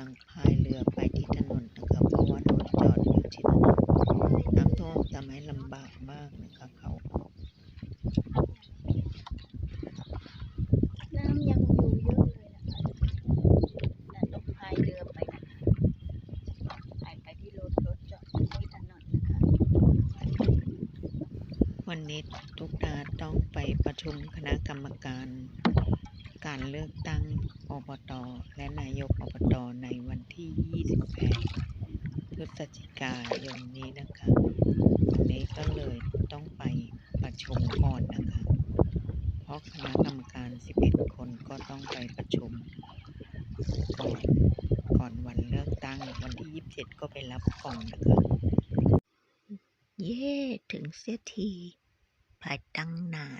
ลังพายเรือไปที่ถนนนะคะเพราะว่ารถจอดอยู่ที่ถนนน้ำท่วมทำให้ลำบากมากนะคะเขาน้ำยังอยู่เยอะเลยนะคะนั่นต้องพายเรือไปนะคะพายไปที่รถรถจอดที่ถนนนะคะวันนี้ทุกดาต้องไปประชุมคณะกรรมการการเลือกตั้ง อบต และนายกอบต ในวันที่ 28 พฤศจิกายนนี้นะคะวันนี้ก็เลยต้องไปประชุมก่อนนะคะ เพราะคณะกรรมการ 11 คนก็ต้องไปประชุมก่อนก่อนวันเลือกตั้งวันที่ 27 ก็ไปรับกล่องนะคะเย่ถึงเสียทีภายตั้งนาน